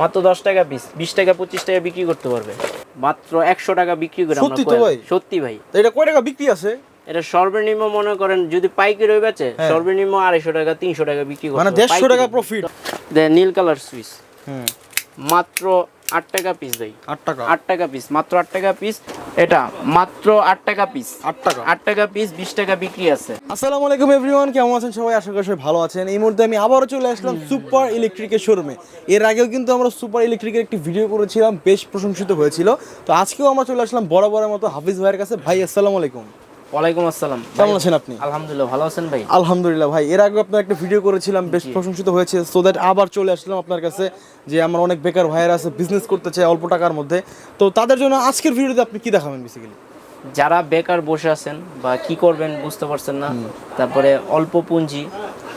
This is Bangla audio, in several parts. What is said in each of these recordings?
মাত্র দশ টাকা পিস বিশ টাকা পঁচিশ টাকা বিক্রি করতে পারবে। মাত্র একশো টাকা বিক্রি করে সত্যি তো ভাই? সত্যি ভাই। এটা কয় টাকা বিক্রি আছে? এটা সর্বনিম্ন মনে করেন যদি পাইকারি হয়ে বেচে হ্যাঁ। সর্বনিম্ন আড়াইশো টাকা তিনশো টাকা বিক্রি করে মানে দেড়শো টাকা প্রফিট নীল কালার সুইচ। হুম। মাত্র আট টাকা পিস ভাই। আট টাকা। আট টাকা পিস মাত্র আট টাকা পিস এটা মাত্র আট টাকা পিস আট টাকা। আট টাকা পিস বিশ টাকা বিক্রি আছে। আসসালামু আলাইকুম এভরিওয়ান কেমন আছেন সবাই? আশা করি সবাই ভালো আছেন। এই মুহূর্তে আমি আবারও চলে আসলাম সুপার ইলেকট্রিকের শোরুমে এর আগেও কিন্তু আমরা সুপার ইলেকট্রিকের একটি ভিডিও করেছিলাম বেশ প্রশংসিত হয়েছিল। তো আজকেও আমরা চলে আসলাম বরাবরের মতো হাফিজ ভাইয়ের কাছে। ভাই আসসালামু আলাইকুম। ওয়ালাইকুম আসসালাম। কেমন আছেন আপনি? আলহামদুলিল্লাহ ভালো আছেন ভাই? আলহামদুলিল্লাহ ভাই এর আগে আপনার একটা ভিডিও করেছিলাম বেশ প্রশংসিত হয়েছে সো দ্যাট আবার চলে আসলাম আপনার কাছে যে আমার অনেক বেকার ভাইয়েরা আছে বিজনেস করতে চায় অল্প টাকার মধ্যে। তো তাদের জন্য আজকের ভিডিওতে আপনি কি দেখাবেন বেসিক্যালি যারা বেকার বসে আছেন বা কি করবেন বুঝতে পারছেন না তারপরে অল্প পুঁজি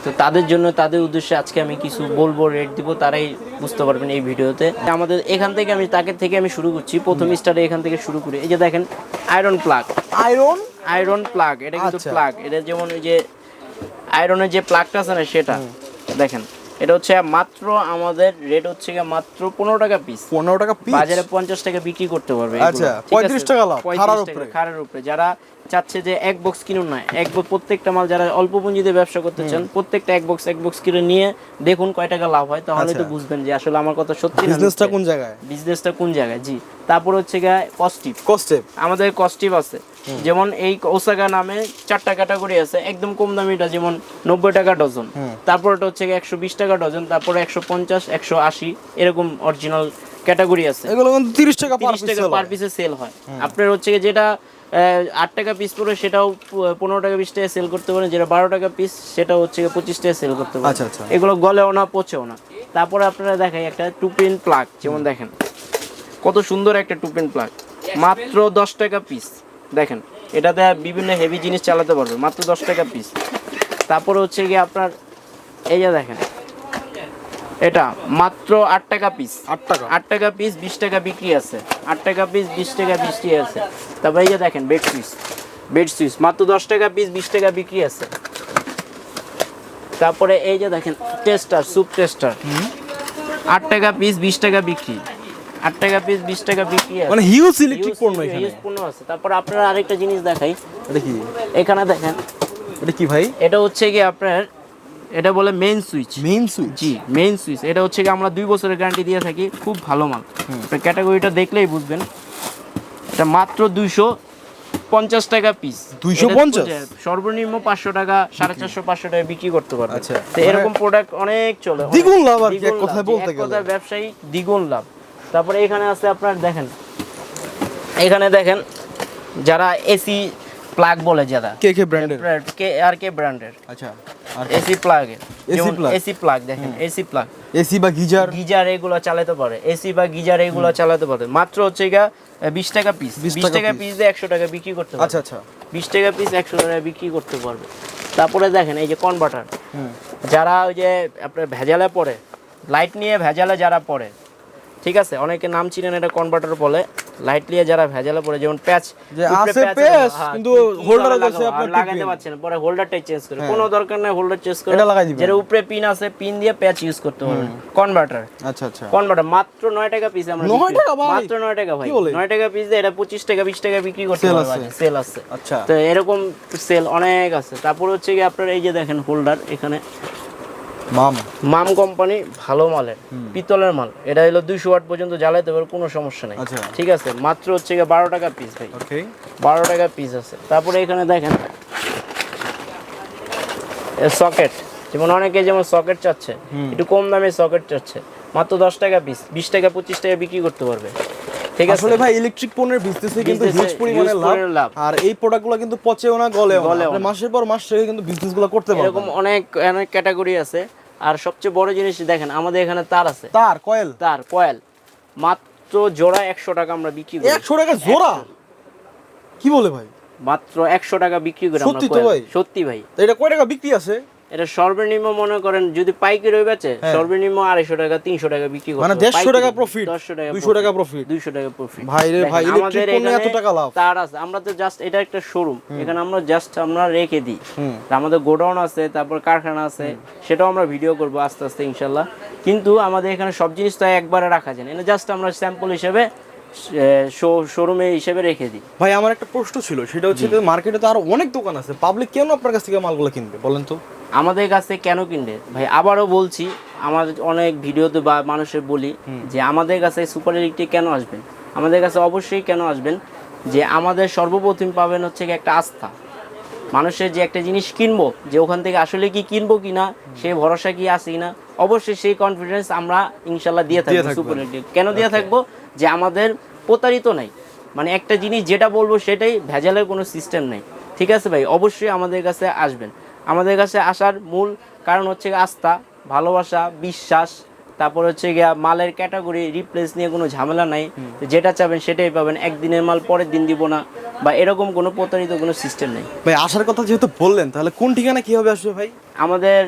তো তাদের জন্য তাদের উদ্দেশ্যে আজকে আমি কিছু বলব রেট দিব তারাই বুঝতে পারবেন এই ভিডিওতে। আমাদের এখান থেকে আমি তাকে থেকে আমি শুরু করছি প্রথম স্টারে এখান থেকে শুরু করি। এই যে দেখেন iron plug iron iron plug এটা কিন্তু আচ্ছা। প্লাগ এটা যেমন ওই যে আয়রনের যে প্লাগটা আছে না সেটা। দেখেন এটা হচ্ছে মাত্র আমাদের রেট হচ্ছে গিয়ে মাত্র পনেরো টাকা পিস পনেরো টাকা পিস বাজারে পঞ্চাশ টাকা বিক্রি করতে পারবে আচ্ছা, 35 টাকা লাভ, 35 খাড়ার উপরে। খাড়ার উপরে। যারা চাচ্ছে যে এক বক্স কিনুন না। এক box- প্রত্যেকটা মাল যারা অল্প পুঁজিতে ব্যবসা করতে চান প্রত্যেকটা এক বক্স এক বক্স কিনে নিয়ে দেখুন কয় টাকা লাভ হয় তাহলে তো আচ্ছা। বুঝবেন যে আসলে আমার কথা সত্যি বিজনেসটা কোন জায়গায়? বিজনেসটা কোন জায়গায়? জি। তারপর হচ্ছে গিয়ে কস্টিভ কস্টে আমাদের কস্টিভ আছে। যেমন এই ওসাকা নামে চারটা ক্যাটাগরি আছে একদম কম দামিটা যেমন নব্বই টাকা ডজন। তারপর এটা হচ্ছে একশো বিশ টাকা ডজন তারপরে একশো পঞ্চাশ একশো আশি এরকম অরিজিনাল ক্যাটাগরি আছে। এগুলো কিন্তু তিরিশ টাকা পার তিরিশ টাকা পার পিসে সেল হয়। আপনার হচ্ছে যেটা আট টাকা পিস পড়ে সেটাও পনেরো টাকা বিশ টাকা সেল করতে পারেন। যেটা বারো টাকা পিস সেটা হচ্ছে গিয়ে পঁচিশ টাকা সেল করতে পারেন। আচ্ছা, আচ্ছা। এগুলো গলেও না পচেও না। তারপরে আপনারা দেখাই একটা টু পিন প্লাগ যেমন দেখেন। কত সুন্দর একটা টু পিন প্লাগ মাত্র দশ টাকা পিস দেখেন এটাতে বিভিন্ন হেভি জিনিস চালাতে পারবে মাত্র দশ টাকা পিস তারপরে হচ্ছে গিয়ে আপনার এই যে দেখেন। এটা মাত্র আট টাকা পিস আট টাকা। আট টাকা পিস বিশ টাকা বিক্রি আছে। আট টাকা পিস বিশ টাকা বিক্রি আছে। তারপরে এই যে দেখেন বেড সুইচ বেড সুইচ মাত্র দশ টাকা পিস বিশ টাকা বিক্রি আছে। তারপরে এই যে দেখেন টেস্টার সুপ টেস্টার আট টাকা পিস বিশ টাকা বিক্রি। আট টাকা পিস বিশ টাকা বিক্রি আছে। মানে হিউজ ইলেকট্রিক পণ্য এখানে। Huge পণ্য আছে। তারপর আপনারা আরেকটা জিনিস দেখাই। কি? এখানে দেখেন। এটা কি ভাই? এটা হচ্ছে কি আপনার এটা বলে মেইন সুইচ মেইন সুইচ জি মেইন সুইচ এটা হচ্ছে কি আমরা দুই বছরের গ্যারান্টি দিয়ে থাকি খুব ভালো মাল। ক্যাটাগরিটা দেখলেই বুঝবেন। এটা মাত্র দুইশো পঞ্চাশ টাকা পিস 250? সর্বনিম্ন পাঁচশো টাকা সাড়ে চারশো পাঁচশো টাকা বিক্রি করতে পারবে আচ্ছা। তো এরকম প্রোডাক্ট অনেক চলে। দ্বিগুণ লাভ আর কি, এক কথায় বলতে গেলে। ব্যবসায়ী দ্বিগুণ লাভ। তারপরে এখানে আছে আপনার দেখেন। এখানে দেখেন যারা এসি প্লাগ বলে যারা। কে কে ব্র্যান্ডের কে আর কে ব্র্যান্ডের আচ্ছা। এসি প্লাগের AC plug? এসি প্লাগ দেখেন এসি প্লাগ এসি বা গিজার। গিজার এগুলো চালাতে পারে। এসি বা গিজার এগুলো চালাতে পারে। মাত্র হচ্ছে গা বিশ টাকা পিস 20 বিশ টাকা টাকা পিস দিয়ে একশো টাকা বিক্রি করতে পারবে। আচ্ছা আচ্ছা। বিশ টাকা পিস একশো টাকা বিক্রি করতে পারবে। তারপরে দেখেন এই যে কনভার্টার যারা ওই যে আপনার ভেজালে পড়ে লাইট নিয়ে ভেজালে যারা পড়ে ঠিক আছে? অনেকে নাম চিনেন এটা কনভার্টার বলে। লাইট নিয়ে যারা ভেজালে পড়ে যেমন প্যাচ যে আছে patch, কিন্তু holder আছে আপনার লাগাতে। পারছেন পরে হোল্ডারটাই চেঞ্জ করে। কোনো দরকার নাই হোল্ডার চেঞ্জ করে। এটা লাগাই দিবেন। যেটা উপরে পিন আছে পিন দিয়ে প্যাচ ইউজ করতে পারবেন। কনভার্টার আচ্ছা আচ্ছা। কনভার্টার মাত্র নয় টাকা পিস আমরা নয় বিক্রি- টাকা ভাই? মাত্র নয় টাকা ভাই। কি বলে? নয় টাকা পিস দিয়ে এটা পঁচিশ টাকা বিশ টাকা বিক্রি করতে Sale পারবে আছে? সেল আছে। আচ্ছা। তো এরকম সেল অনেক আছে। তারপর হচ্ছে কি আপনার এই যে দেখেন হোল্ডার এখানে মাম। মাম কোম্পানি ভালো মালের পিতলের মাল। এটা হলো দুইশো ওয়াট পর্যন্ত জ্বালাইতে পারে কোনো সমস্যা নেই। আচ্ছা। ঠিক আছে মাত্র হচ্ছে গিয়ে বারো টাকা পিস ভাই। বারো টাকা পিস আছে। তারপরে এখানে দেখেন সকেট যেমন অনেকে যেমন সকেট চাচ্ছে একটু কম দামে সকেট চাচ্ছে মাত্র দশ টাকা পিস বিশ টাকা পঁচিশ টাকা বিক্রি করতে পারবে। ঠিক আছে। আসলে ভাই ইলেকট্রিক পণ্যের বিজনেসে কিন্তু হিউজ পরিমাণে লাভ। আর এই প্রোডাক্টগুলো কিন্তু পচেও না গলেও না। মাসের পর মাস রেখে কিন্তু বিজনেসগুলো করতে এরকম অনেক অনেক ক্যাটাগরি আছে। আর সবচেয়ে বড় জিনিস দেখেন আমাদের এখানে তার আছে। তার কয়েল তার কয়েল মাত্র জোড়া একশো টাকা আমরা বিক্রি করি। একশো টাকা জোড়া? কি বলে ভাই? মাত্র একশো টাকা বিক্রি করি সত্যি তো ভাই? সত্যি ভাই। এটা কয় টাকা বিক্রি আছে? এটা সর্বনিম্ন মনে করেন যদি পাইকারি বেচে হ্যাঁ। সর্বনিম্ন আড়াইশো টাকা তিনশো টাকা বিক্রি করতে মানে। 150 টাকা profit, 150 টাকা 200 টাকা profit। দুইশো টাকা প্রফিট ভাই রে ভাই, পণ্যে এত টাকা লাভ। তার আছে আমরা তো জাস্ট এটা একটা শোরুম এখানে আমরা জাস্ট আমরা রেখে দিই। আমাদের গোডাউন আছে তারপর কারখানা আছে সেটাও আমরা ভিডিও করব আস্তে আস্তে ইনশাল্লাহ। কিন্তু আমাদের এখানে সব জিনিস তো একবারে রাখা যায় না। এটা জাস্ট আমরা স্যাম্পল হিসেবে শোরুমে হিসেবে রেখে দিই। ভাই আমার একটা প্রশ্ন ছিল সেটা হচ্ছে মার্কেটে তো আরও অনেক দোকান আছে। পাবলিক কেন আপনার কাছ থেকে মালগুলো কিনবে বলেন তো? আমাদের কাছে কেন কিনবে ভাই আবারও বলছি আমার অনেক ভিডিওতে বা মানুষের বলি যে আমাদের কাছে সুপার ইলেকট্রিক কেন আসবেন? আমাদের কাছে অবশ্যই কেন আসবেন? যে আমাদের সর্বপ্রথম পাবেন হচ্ছে একটা আস্থা। মানুষের যে একটা জিনিস কিনবো যে ওখান থেকে আসলে কি কিনবো কিনা সে ভরসা কি আছে কিনা অবশ্যই সেই কনফিডেন্স আমরা ইনশাল্লাহ দিয়ে থাকব সুপার ইলেকট্রিক কেন দিয়ে থাকব? যে আমাদের প্রতারিত নাই। মানে একটা জিনিস যেটা বলব সেটাই ভেজালের কোনো সিস্টেম নেই। ঠিক আছে ভাই? অবশ্যই আমাদের কাছে আসবেন। আমাদের কাছে আসার মূল কারণ হচ্ছে গিয়ে আস্থা ভালোবাসা বিশ্বাস তারপর হচ্ছে গিয়া মালের ক্যাটাগরি রিপ্লেস নিয়ে কোনো ঝামেলা নাই। যেটা চাবেন সেটাই পাবেন একদিনের মাল পরের দিন দিব না বা এরকম কোনো প্রতারিত কোনো সিস্টেম নেই। ভাই আসার কথা যেহেতু বললেন তাহলে কোন ঠিকানা কীভাবে আসবে ভাই? আমাদের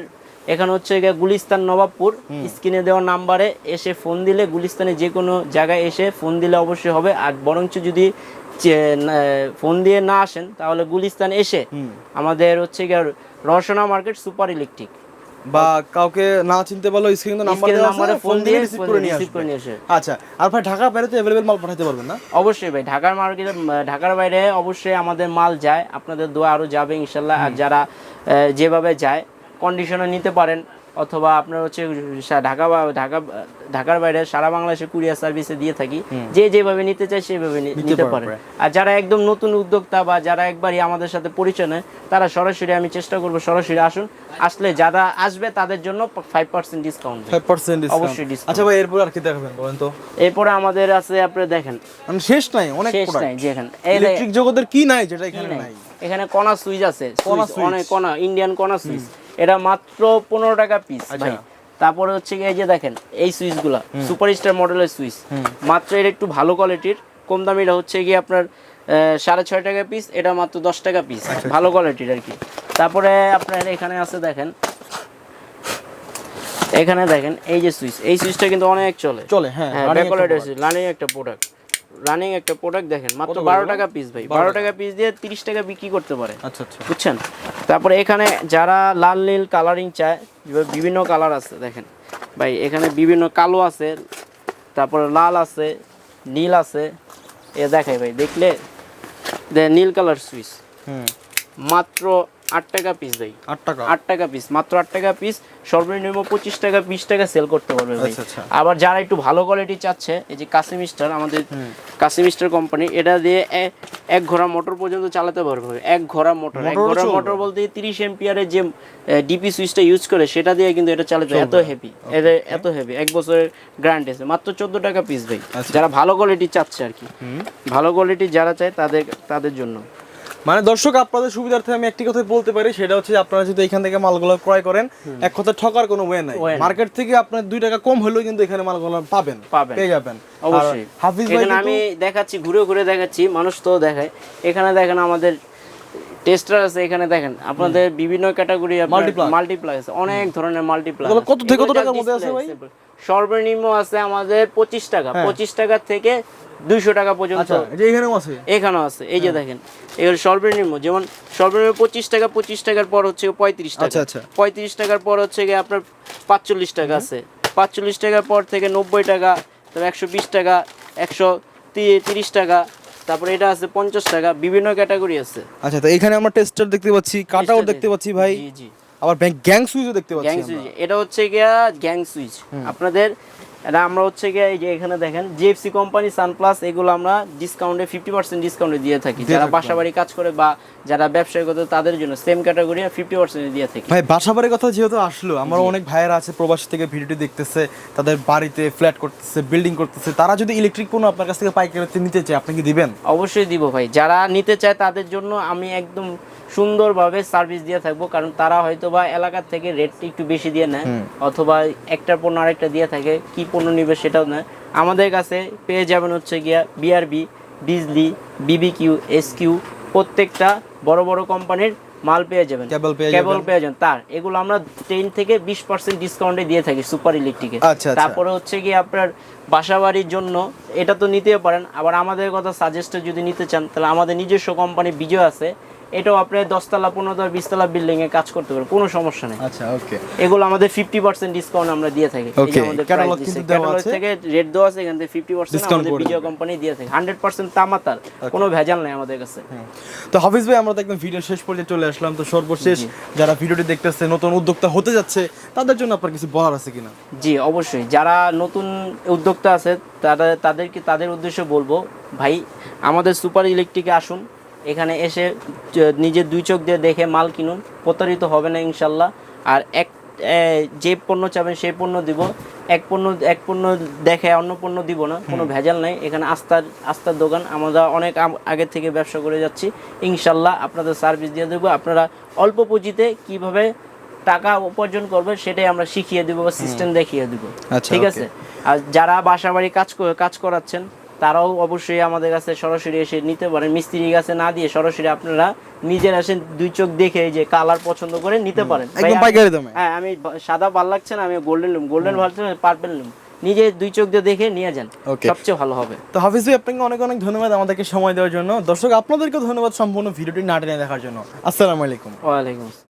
এখানে হচ্ছে গিয়ে গুলিস্তান নবাবপুর স্ক্রিনে দেওয়া নাম্বারে এসে ফোন দিলে গুলিস্তানে যে কোনো জায়গায় এসে ফোন দিলে অবশ্যই হবে। আর বরঞ্চ যদি ফোন দিয়ে না আসেন তাহলে গুলিস্তান এসে আমাদের হচ্ছে গিয়ে রসনা মার্কেট সুপার ইলেকট্রিক। বা কাউকে না চিনতে পারল স্ক্রিনে নাম্বার দেওয়া আছে ফোন ফোন দিয়ে রিসিভ করে নিয়ে রিসিভ করে নিয়ে আসে আচ্ছা আর ভাই ঢাকা বাইরে তো अवेलेबल মাল পাঠাতে পারবেন না? অবশ্যই ভাই ঢাকার মার্কেটে ঢাকার বাইরে অবশ্যই আমাদের মাল যায় আপনাদের দোয়া আরও যাবে ইনশাআল্লাহ আর যারা যেভাবে যায় কন্ডিশনে নিতে পারেন। অথবা আপনার হচ্ছে ঢাকা বা ঢাকা ঢাকার বাইরে সারা বাংলাদেশে কুরিয়ার সার্ভিসে দিয়ে থাকি। যে যেভাবে নিতে চায় সেভাবে নিতে পারবে। আর যারা একদম নতুন উদ্যোক্তা বা যারা একবারই আমাদের সাথে পরিচয় নেয় তারা সরাসরি আমি চেষ্টা করব সরাসরি আসুন। আসলে যারা আসবে তাদের জন্য five percent discount five percent অবশ্যই discount। আচ্ছা ভাই এরপর আর কি দেখাবেন বলেন তো? এরপরে আমাদের আছে আপনি দেখেন। মানে শেষ নাই অনেক শেষ নাই যে এখানে ইলেকট্রিক জগতের কি নাই যেটা এখানে নাই। এখানে কণা সুইচ আছে। অনেক কণা ইন্ডিয়ান কণা সুইচ এটা মাত্র পনেরো টাকা পিস আচ্ছা। ভাই। তারপরে হচ্ছে এই যে দেখেন এই সুইচগুলা সুপার স্টার মডেলের সুইচ। মাত্র এটা একটু ভালো কোয়ালিটির কম দামিটা হচ্ছে গিয়ে আপনার সাড়ে ছয় টাকা পিস এটা মাত্র দশ টাকা পিস আচ্ছা, ভালো কোয়ালিটির আর কি। তারপরে আপনার এখানে আছে দেখেন এখানে দেখেন এই যে সুইচ এই সুইচটা কিন্তু অনেক চলে। চলে হ্যাঁ। রানিং একটা প্রোডাক্ট রানিং একটা প্রোডাক্ট দেখেন মাত্র বারো টাকা পিস ভাই। বারো টাকা। পিস দিয়ে তিরিশ টাকা বিক্রি করতে পারে। আচ্ছা আচ্ছা। বুঝছেন? তারপরে এখানে যারা লাল নীল কালারিং চায় বিভিন্ন কালার আছে দেখেন। ভাই এখানে বিভিন্ন কালো আছে তারপরে লাল আছে নীল আছে। এ দেখাই ভাই দেখলে নীল কালার সুইচ হুম। মাত্র আট টাকা পিস ভাই। আট টাকা? আট টাকা পিস মাত্র আট টাকা পিস সর্বনিম্ন পঁচিশ টাকা বিশ টাকা সেল করতে পারবে ভাই। আচ্ছা, আচ্ছা। আবার যারা একটু ভালো কোয়ালিটি চাচ্ছে এই যে কাসিমিস্টার আমাদের কাসিমিস্টার কোম্পানি এটা দিয়ে এক ঘোড়া মোটর পর্যন্ত চালাতে পারবে এক ঘোড়া মোটর এক ঘোড়া মোটর বলতে তিরিশ এম্পিয়ারের যে ডিপি সুইচটা ইউজ করে সেটা দিয়ে কিন্তু এটা চালাতে এত হেভি এটা এত হেভি এক বছরের গ্যারান্টি আছে। মাত্র চোদ্দ টাকা পিস ভাই। আচ্ছা। যারা ভালো কোয়ালিটি চাচ্ছে আর কি। ভালো কোয়ালিটি যারা চায় তাদের তাদের জন্য। মানে দর্শক আপনাদের সুবিধার্থে আমি একটি কথাই বলতে পারি সেটা হচ্ছে আপনারা যদি এখান থেকে মালগুলো ক্রয় করেন এক কথা ঠকার কোনো ওয়ে নাই। মার্কেট থেকে আপনার দুই টাকা কম হলেও কিন্তু এখানে মালগুলো পাবেন। পেয়ে যাবেন। অবশ্যই। হাফিজ ভাই আমি দেখাচ্ছি ঘুরে ঘুরে দেখাচ্ছি মানুষ তো দেখায়। এখানে দেখেন আমাদের টেস্টার আছে এখানে দেখেন আপনাদের বিভিন্ন ক্যাটাগরি Multiply। মাল্টিপ্লাই আছে অনেক ধরনের মাল্টিপ্লাই কত থেকে কত টাকার মধ্যে আছে ভাই? সর্বনিম্ন আছে আমাদের পঁচিশ টাকা। হ্যাঁ। পঁচিশ টাকা থেকে দুইশো টাকা পর্যন্ত আচ্ছা এখানেও আছে? এখানেও আছে। এই যে দেখেন এগুলো সর্বনিম্ন যেমন সর্বনিম্ন পঁচিশ টাকা পঁচিশ টাকার পর হচ্ছে পঁয়ত্রিশ টাকা। আচ্ছা, আচ্ছা। পঁয়ত্রিশ টাকার পর হচ্ছে গিয়ে আপনার পাঁচচল্লিশ টাকা আছে। পাঁচচল্লিশ টাকার পর থেকে নব্বই টাকা তারপর একশো বিশ টাকা একশো তিরিশ টাকা তারপরে এটা আছে পঞ্চাশ টাকা বিভিন্ন ক্যাটাগরি আছে। আচ্ছা তো এখানে আমরা টেস্টার দেখতে পাচ্ছি কাটাও দেখতে পাচ্ছি ভাই। জি জি। আবার গ্যাং সুইচও দেখতে পাচ্ছি গ্যাং সুইচ। এটা হচ্ছে গিয়া গ্যাং সুইচ। আপনাদের এটা আমরা হচ্ছে গিয়ে এই যে এখানে দেখেন জিএফসি কোম্পানি সানপ্লাস এগুলো আমরা ডিসকাউন্টে ফিফটি পার্সেন্ট ডিসকাউন্টে দিয়ে থাকি। যারা। বাসা বাড়ি কাজ করে বা যারা ব্যবসায়ী করতে তাদের জন্য সেম ক্যাটাগরি ফিফটি পার্সেন্ট দিয়ে থাকি। ভাই বাসাবাড়ির কথা যেহেতু আসলো আমার অনেক ভাইয়েরা আছে প্রবাসী থেকে ভিডিওটি দেখতেছে তাদের বাড়িতে ফ্ল্যাট করতেছে বিল্ডিং করতেছে তারা যদি ইলেকট্রিক পণ্য আপনার কাছ থেকে পাইকারিতে নিতে চায় আপনি কি দিবেন? অবশ্যই দিব ভাই। যারা নিতে চায় তাদের জন্য আমি একদম সুন্দরভাবে সার্ভিস দিয়ে থাকব কারণ তারা হয়তো বা এলাকার থেকে রেটটা একটু বেশি দিয়ে নেয় অথবা একটা পণ্য আরেকটা দিয়ে থাকে কি পণ্য নিবে সেটাও নেয়। আমাদের কাছে পেয়ে যাবেন হচ্ছে গিয়া বিআরবি বিজলি বিবিকিউ এসকিউ প্রত্যেকটা বড় বড় কোম্পানির মাল পেয়ে যাবেন। কেবল পেয়ে কেবল যাবেন। পেয়ে যাবেন। তার এগুলো আমরা টেন থেকে বিশ পার্সেন্ট ডিসকাউন্টে দিয়ে থাকি সুপার ইলেকট্রিকে আচ্ছা, আচ্ছা। তারপরে হচ্ছে কি আপনার বাসা বাড়ির জন্য এটা তো নিতেই পারেন। আবার আমাদের কথা সাজেস্টে যদি নিতে চান তাহলে আমাদের নিজস্ব কোম্পানি বিজয় আছে। এটাও আপনি দশতলা পনেরোতলা বিশতলা বিল্ডিং এ কাজ করতে পারেন কোনো সমস্যা নেই। আচ্ছা ওকে এগুলো আমাদের ফিফটি পার্সেন্ট ডিসকাউন্ট আমরা দিয়ে থাকি। এই যে আমাদের catalog price কিন্তু দেওয়া আছে। থেকে রেট দেওয়া আছে এখান থেকে ফিফটি পার্সেন্ট আমাদের বিজয় কোম্পানি দিয়ে থাকে। হান্ড্রেড পার্সেন্ট তামাতার কোনো ভেজাল নেই আমাদের কাছে। তো হাফিজ ভাই আমরা তো একদম ভিডিও শেষ পর্যন্ত চলে আসলাম। তো সর্বশেষ যারা ভিডিওটি দেখতেছে নতুন উদ্যোক্তা হতে যাচ্ছে তাদের জন্য আপনার কিছু বলার আছে কিনা? জি অবশ্যই। যারা নতুন উদ্যোক্তা আছে তারা তাদেরকে তাদের উদ্দেশ্যে বলব ভাই আমাদের সুপার ইলেকট্রিকে আসুন। এখানে এসে নিজের দুই চোখ দিয়ে দেখে মাল কিনুন। প্রতারিত হবে না ইনশাল্লাহ। আর এক যে পণ্য চাবেন সেই পণ্য দিব। এক পণ্য এক পণ্য দেখে অন্য পণ্য দিব না। কোনো ভেজাল নাই। এখানে আস্থার আস্থার দোকান। আমরা অনেক আগে থেকে ব্যবসা করে যাচ্ছি। ইনশাল্লাহ আপনাদের সার্ভিস দিয়ে দেবো। আপনারা অল্প পুঁজিতে কীভাবে টাকা উপার্জন করবে সেটাই আমরা শিখিয়ে দিব বা সিস্টেম দেখিয়ে দিব। আচ্ছা, ঠিক আছে? আর যারা বাসা বাড়ি কাজ কাজ করাচ্ছেন তারাও অবশ্যই আমাদের কাছে সরাসরি এসে নিতে পারেন। মিস্ত্রির কাছে না দিয়ে সরাসরি আপনারা নিজের আসেন দুই চোখ দেখে যে কালার পছন্দ করে নিতে পারেন। একদম পাইকারি দামে। হ্যাঁ আমি সাদা ভালো লাগছে না আমি গোল্ডেন লুম। গোল্ডেন ভালো পার্পেল লুম। নিজে দুই চোখ দিয়ে দেখে নিয়ে যান. সবচেয়ে ভালো হবে। তো হাফিজ ভাই আপনাকে অনেক অনেক ধন্যবাদ আমাদেরকে সময় দেওয়ার জন্য। দর্শক আপনাদেরকে ধন্যবাদ সম্পূর্ণ ভিডিওটি না টেনে দেখার জন্য। আসসালামু আলাইকুম। ওয়ালাইকুম আসসালাম।